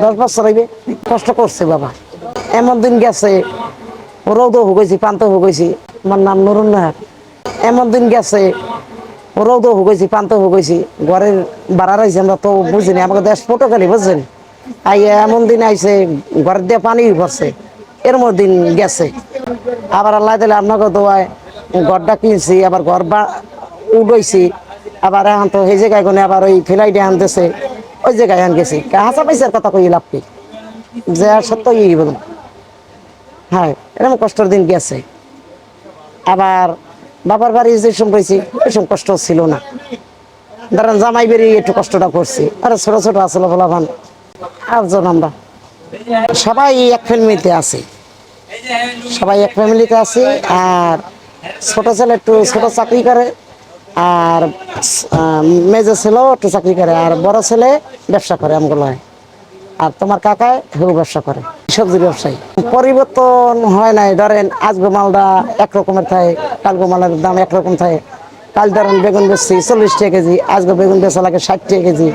দশ বছর হইবে, কষ্ট করছে বাবা। এমন দিন গেছে রৌদ হুগেছি পান্ত হুগেছি আমার নাম নুরুন নাহার। এমন দিন গেছে রৌদ হুগেছি পান্ত হুগেছি ঘরের বাড়া রয়েছে, আমরা তো বুঝিনি, আমাকে দেশ ফটো খালি, বুঝছেন? আইয়া এমন দিন আইছে ঘরের দিয়ে পানি পড়ছে এর দিন গেছে। আবার আল্লাহ দিলে আপনাকে দোয়ায়, ঘরটা কিনছি, আবার ঘর বা উড়াইছি, আবার এখন তো সেই জায়গায় আবার ওই ফেলাইটে আনতেছে ওই জায়গায় আন গেছি। হাসা পয়সার কথা কই লাভ কি? যে আর সত্য ই বলুন হ্যাঁ এরকম কষ্টের দিন গেছে আবার বাবার বাড়ি যে সময় রয়েছি কষ্ট ছিল না। ধরেন জামাই বেরিয়ে একটু কষ্টটা করছি। আরে ছোট ছোট আসলে বলাভান আটজন আমরা। সবাই এক ফ্যামিলিতে আছে। সবাই এক ফ্যামিলিতে আছি আর ছোট ছেলে একটু ছোট চাকরি করে। আর মেজো ছেলেও একটু চাকরি করে, আর বড় ছেলে ব্যবসা করে আমগুলো। আর তোমার কাকায় হেউ ব্যবসা করে, সবজি ব্যবসায়ী। পরিবর্তন হয় নাই, ধরেন আজগো মালটা একরকমের থাকে, কালগো মালের দাম একরকম থাকে। কাল ধরেন বেগুন বেচছি চল্লিশ টাকা কেজি আজকে বেগুন বেচা লাগে ষাট টাকা কেজি।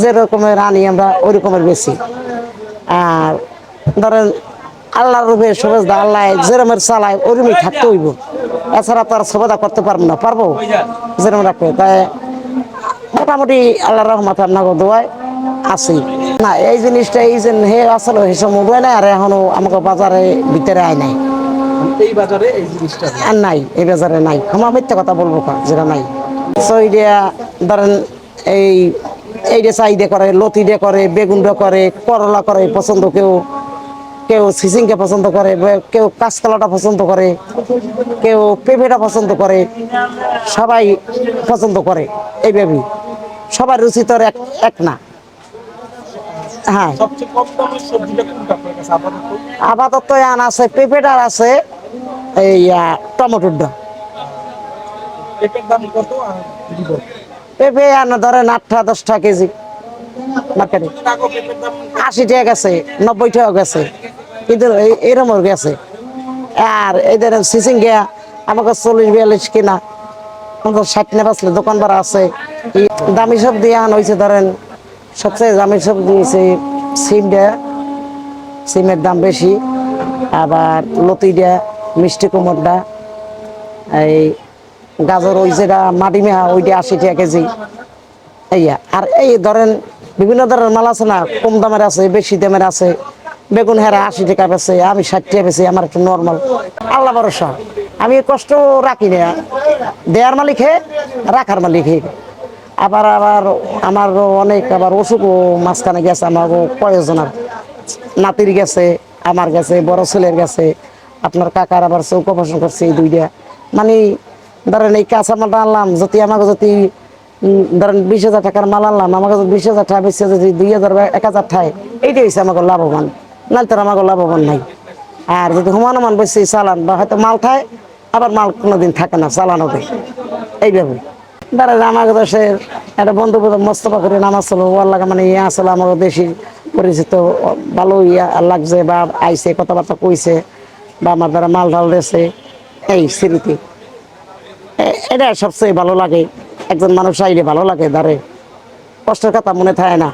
যেরকমের আনি আমরা ওই রকমের বেশি আর ধরেন আল্লাহর রূপে সবেজ দা আল্লাহ যেরমের চালায় ওরমই থাকতে হইব। এছাড়া তো আর সবেদা করতে পারব না পারব? যেরকম রাখবে। তাই মোটামুটি আল্লাহ রহমত আপনাকে দোয়ায় আছি। না এই জিনিসটা এই যে হে আসলে হিসাব উঠবে না আর এখনও আমাকে বাজারে ভিতরে আয় নাই। এই বাজারে এই জিনিসটা আর নাই এই বাজারে নাই। ক্ষমা মিথ্যা কথা বলব কা যেটা নাই। সইডিয়া ধরেন এই এইটা চাহিদা করে লতিটা করে বেগুনটা করে করলা করে পছন্দ কেউ কেউ সিসিংকে পছন্দ করে কেউ কাঁচকলাটা পছন্দ করে কেউ পেঁপেটা পছন্দ করে সবাই পছন্দ করে এইভাবেই সবার রুচি তো এক এক না। হ্যাঁ। আপাতত? আন আছে পেঁপেটার আছে এই দাম পেঁপে আনা ধরেন আটটা দশটা কেজি। মার্কেটে আশি টাকা গেছে নব্বই টাকা গেছে। কিন্তু এই- এরকম গেছে। আর ধরেন সিসিং গিয়া আমাকে চল্লিশ বিয়াল্লিশ কিনা। আমাকে ষাট না বাঁচলে দোকান ভাড়া আছে। দামি সব দিয়ে আন হয়েছে, ধরেন সবচেয়ে দামি সব দিয়েছে সিম দেয়া। সিমের দাম বেশি। আবার লতি দেয়া, মিষ্টি কুমড়টা এই গাজর ওই যেটা মাটি মেহা ওইটা আশি টাকা কেজি। এইয়া। আর এই ধরেন বিভিন্ন ধরনের মাল আছে না, কম দামের আছে, বেশি দামের আছে। বেগুন হেরা আশি টাকা বেছে আমি ষাট টাকা বেছি আমার একটু নর্মাল আল্লাহ ভরসা। আমি কষ্ট রাখি না। দেয়ার মালিক হে, রাখার মালিক হে। আবার আবার আমার অনেক আবার অসুখও মাঝখানে গেছে, আমার কয়েকজনের নাতির গেছে, আমার গেছে, বড় ছেলের গেছে। আপনার কাকার আবার চৌক অপারেশন করছে এই দুইটা। মানে ধরেন এই কাঁচা মালটা আনলাম, যদি আমাকে যদি ধরেন বিশ হাজার টাকার মাল আনলাম, আমাকে বিশ হাজার টাকা বেশি যদি দুই হাজার এক হাজার টাকা এইটাই হচ্ছে আমাকে লাভবান। নাহলে তো আর আমাকে লাভবান নাই। আর যদি হুমান হুমান বেশি চালান বা হয়তো মাল খায়, আবার মাল কোনোদিন থাকে না চালানোতে এইভাবে। ধরেন আমাকে দেশের একটা বন্ধু মোস্তফা করে নামাজ আসলো ওয়ার লাগা মানে ইয়ে আসলো আমাকে দেশি পরিচিত, ভালো ইয়া লাগছে বা আইসে কথাবার্তা কইছে, বা আমার দ্বারা মাল ঢাল দিয়েছে। এই স্মৃতি। এটা সবচেয়ে ভালো লাগে। একজন মানুষ আইলে ভালো লাগে দাঁড়ে কষ্টের কথা মনে থাকে না।